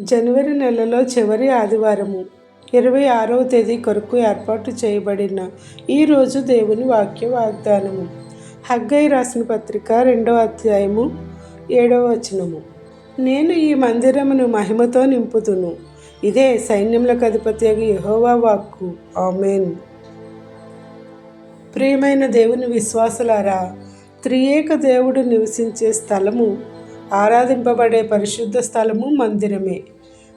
జనవరి నెలలో చివరి ఆదివారము ఇరవై ఆరవ తేదీ కొరకు ఏర్పాటు చేయబడిన ఈరోజు దేవుని వాక్య వాగ్దానము. హగ్గై రాసిన పత్రిక రెండవ అధ్యాయము ఏడవ వచనము. నేను ఈ మందిరమును మహిమతో నింపుతును ఇదే సైన్యములకు అధిపతి యహోవా వాక్కు. ఆమెన్. ప్రియమైన దేవుని విశ్వాసులారా త్రియేక దేవుడు నివసించే స్థలము ఆరాధింపబడే పరిశుద్ధ స్థలము మందిరమే.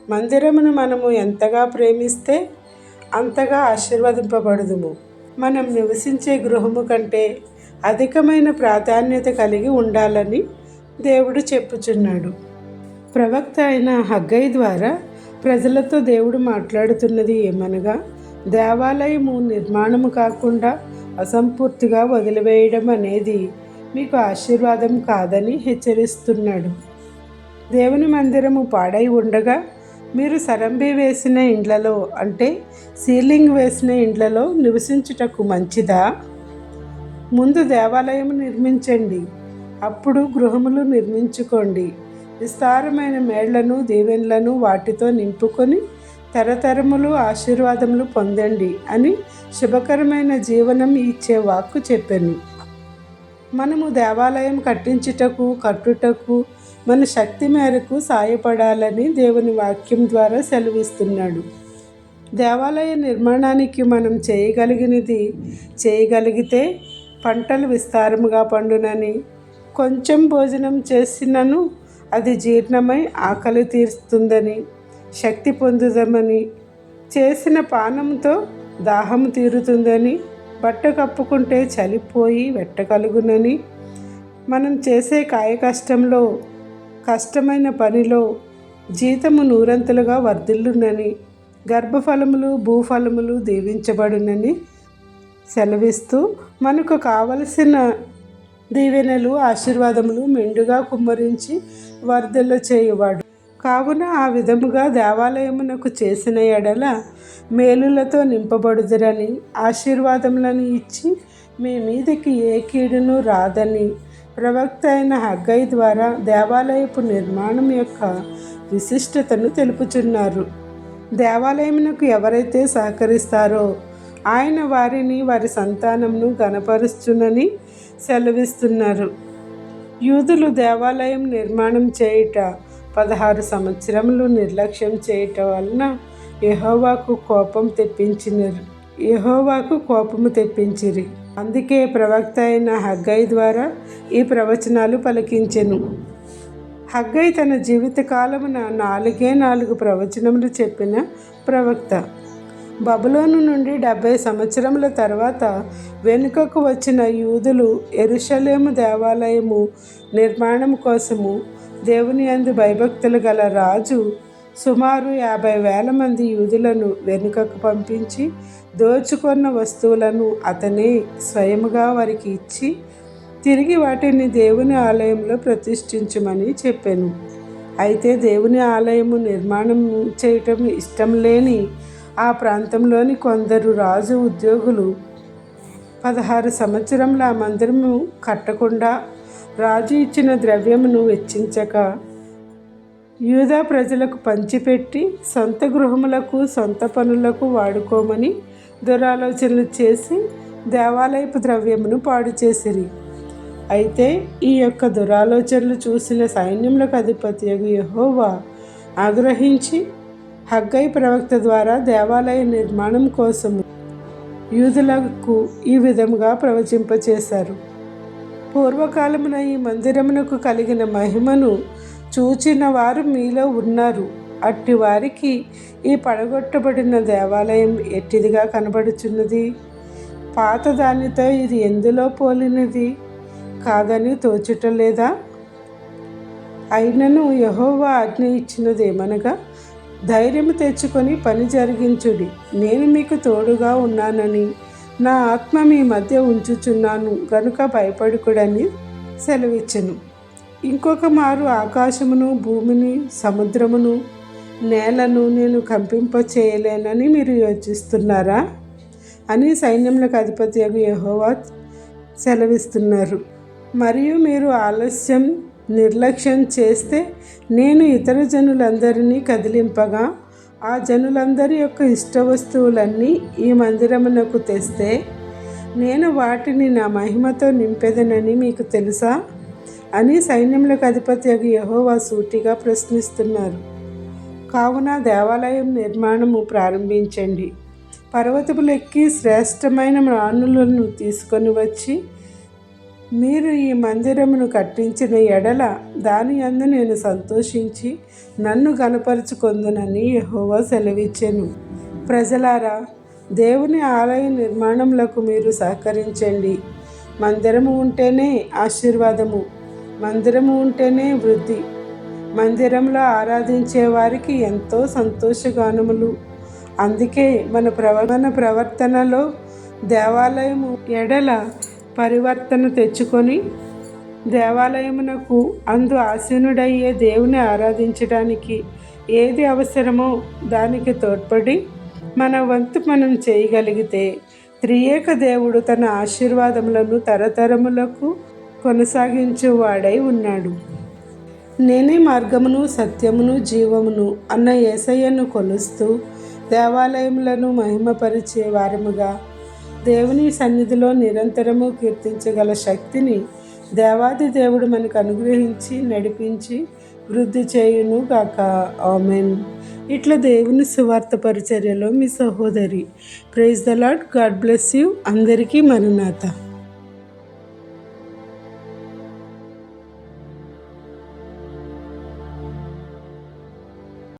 మందిరమును మనము ఎంతగా ప్రేమిస్తే అంతగా ఆశీర్వదింపబడదుము. మనం నివసించే గృహము కంటే అధికమైన ప్రాధాన్యత కలిగి ఉండాలని దేవుడు చెప్పుచున్నాడు. ప్రవక్త అయిన హగ్గయ్య ద్వారా ప్రజలతో దేవుడు మాట్లాడుతున్నది ఏమనగా దేవాలయము నిర్మాణము కాకుండా అసంపూర్తిగా వదిలివేయడం అనేది మీకు ఆశీర్వాదం కాదని హెచ్చరిస్తున్నాడు. దేవుని మందిరము పాడై ఉండగా మీరు సరంబి వేసిన ఇండ్లలో అంటే సీలింగ్ వేసిన ఇండ్లలో నివసించుటకు మంచిదా? ముందు దేవాలయం నిర్మించండి. అప్పుడు గృహములు నిర్మించుకోండి. విస్తారమైన మేళ్ళను దీవెన్లను వాటితో నింపుకొని తరతరములు ఆశీర్వాదములు పొందండి అని శుభకరమైన జీవనం ఇచ్చే వాక్కు చెప్పాను. మనము దేవాలయం కట్టించుటకు కట్టుటకు మన శక్తి మేరకు సాయపడాలని దేవుని వాక్యం ద్వారా సెలవిస్తున్నాడు. దేవాలయ నిర్మాణానికి మనం చేయగలిగినది చేయగలిగితే పంటలు విస్తారముగా పండునని కొంచెం భోజనం చేసినను అది జీర్ణమై ఆకలి తీరుస్తుందని శక్తి పొందుదామని చేసిన పానంతో దాహం తీరుతుందని బట్ట కప్పుకుంటే చలిపోయి వెట్టగలుగునని మనం చేసే కాయ కష్టంలో కష్టమైన పనిలో జీతము నూరంతలుగా వర్ధిల్లునని గర్భఫలములు భూఫలములు దీవించబడునని సెలవిస్తూ మనకు కావలసిన దీవెనలు ఆశీర్వాదములు మెండుగా కుమ్మరించి వర్ధల చేయువాడు కావున ఆ విధముగా దేవాలయమునకు చేసిన ఎడల మేలులతో నింపబడుదురని ఆశీర్వాదములను ఇచ్చి మీ మీదకి ఏ కీడును రాదని ప్రవక్త అయిన హగ్గై ద్వారా దేవాలయపు నిర్మాణం యొక్క విశిష్టతను తెలుపుచున్నారు. దేవాలయమునకు ఎవరైతే సహకరిస్తారో ఆయన వారిని వారి సంతానంను గనపరుచునని సెలవిస్తున్నారు. యూదులు దేవాలయం నిర్మాణం చేయుట పదహారు సంవత్సరములు నిర్లక్ష్యం చేయటం వలన యహోవాకు కోపం తెప్పించినారు. యహోవాకు కోపము తెప్పించిరి. అందుకే ప్రవక్త అయిన హగ్గై ద్వారా ఈ ప్రవచనాలు పలికించెను. హగ్గై తన జీవిత కాలమున నాలుగే నాలుగు ప్రవచనములు చెప్పిన ప్రవక్త బబులోను నుండి డెబ్బై సంవత్సరముల తర్వాత వెనుకకు వచ్చిన యూదులు ఎరుషలేము దేవాలయము నిర్మాణం కోసము దేవుని అందు భయభక్తులు గల రాజు సుమారు యాభై వేల మంది యూదులను వెనుకకు పంపించి దోచుకున్న వస్తువులను అతనే స్వయముగా వారికి ఇచ్చి తిరిగి వాటిని దేవుని ఆలయంలో ప్రతిష్ఠించమని చెప్పాను. అయితే దేవుని ఆలయము నిర్మాణం చేయటం ఇష్టం లేని ఆ ప్రాంతంలోని కొందరు రాజు ఉద్యోగులు పదహారు సంవత్సరంలో ఆ మందిరము కట్టకుండా రాజు ఇచ్చిన ద్రవ్యమును వెచ్చించక యూదా ప్రజలకు పంచిపెట్టి సొంత గృహములకు సొంత పనులకు వాడుకోమని దురాలోచనలు చేసి దేవాలయపు ద్రవ్యమును పాడు చేసిరి. అయితే ఈ యొక్క దురాలోచనలు చూసిన సైన్యములకు అధిపతి యహోవా ఆగ్రహించి హగ్గై ప్రవక్త ద్వారా దేవాలయ నిర్మాణం కోసం యూదులకు ఈ విధముగా ప్రవచింపచేశారు. పూర్వకాలమున ఈ మందిరమునకు కలిగిన మహిమను చూచిన వారు మీలో ఉన్నారు. అట్టి వారికి ఈ పడగొట్టబడిన దేవాలయం ఎట్టిదిగా కనబడుచున్నది? పాత దానితో ఇది ఎందులో పోలినది? కాదని తోచుటలేదా? అయినను యహోవా ఆజ్ఞ ఇచ్చినదేమనగా ధైర్యం తెచ్చుకొని పని జరిగించుడి. నేను మీకు తోడుగా ఉన్నానని నా ఆత్మ మీ మధ్య ఉంచుచున్నాను గనుక భయపడుకుడని సెలవిచ్చను. ఇంకొక మారు ఆకాశమును భూమిని సముద్రమును నేలను నేను కంపింప చేయలేనని మీరు యోచిస్తున్నారా? అని సైన్యములకు అధిపతి యహోవా సెలవిస్తున్నారు. మరియు మీరు ఆలస్యం నిర్లక్ష్యం చేస్తే నేను ఇతర జనులందరినీ కదిలింపగా ఆ జనులందరి యొక్క ఇష్ట వస్తువులన్నీ ఈ మందిరమునకు తెస్తే నేను వాటిని నా మహిమతో నింపెదనని మీకు తెలుసా? అని సైన్యములకు అధిపతి యహోవా సూటిగా ప్రశ్నిస్తున్నారు. కావున దేవాలయం నిర్మాణము ప్రారంభించండి. పర్వతములెక్కి శ్రేష్టమైన రాణులను తీసుకొని వచ్చి మీరు ఈ మందిరమును కట్టించిన ఎడల దాని అందు నేను సంతోషించి నన్ను కనపరుచుకొందునని యహోవా సెలవిచ్చెను. ప్రజలారా దేవుని ఆలయ నిర్మాణములకు మీరు సహకరించండి. మందిరము ఉంటేనే ఆశీర్వాదము మందిరము ఉంటేనే వృద్ధి. మందిరంలో ఆరాధించే వారికి ఎంతో సంతోషగానములు. అందుకే మన ప్రవ మన ప్రవర్తనలో దేవాలయము ఎడల పరివర్తన తెచ్చుకొని దేవాలయమునకు అందు ఆసీనుడయ్యే దేవుని ఆరాధించడానికి ఏది అవసరమో దానికి తోడ్పడి మన వంతు మనం చేయగలిగితే త్రియేక దేవుడు తన ఆశీర్వాదములను తరతరములకు కొనసాగించేవాడై ఉన్నాడు. నేనే మార్గమును సత్యమును జీవమును అన్న ఏసయ్యను కొలుస్తూ దేవాలయములను మహిమపరిచే వారముగా దేవుని సన్నిధిలో నిరంతరము కీర్తించగల శక్తిని దేవాది దేవుడు మనకు అనుగ్రహించి నడిపించి వృద్ధి చేయును గాక. ఆమెన్. ఇట్లా దేవుని సువార్త పరిచర్యలో మీ సహోదరి. Praise the Lord God bless you. అందరికీ మరునాథ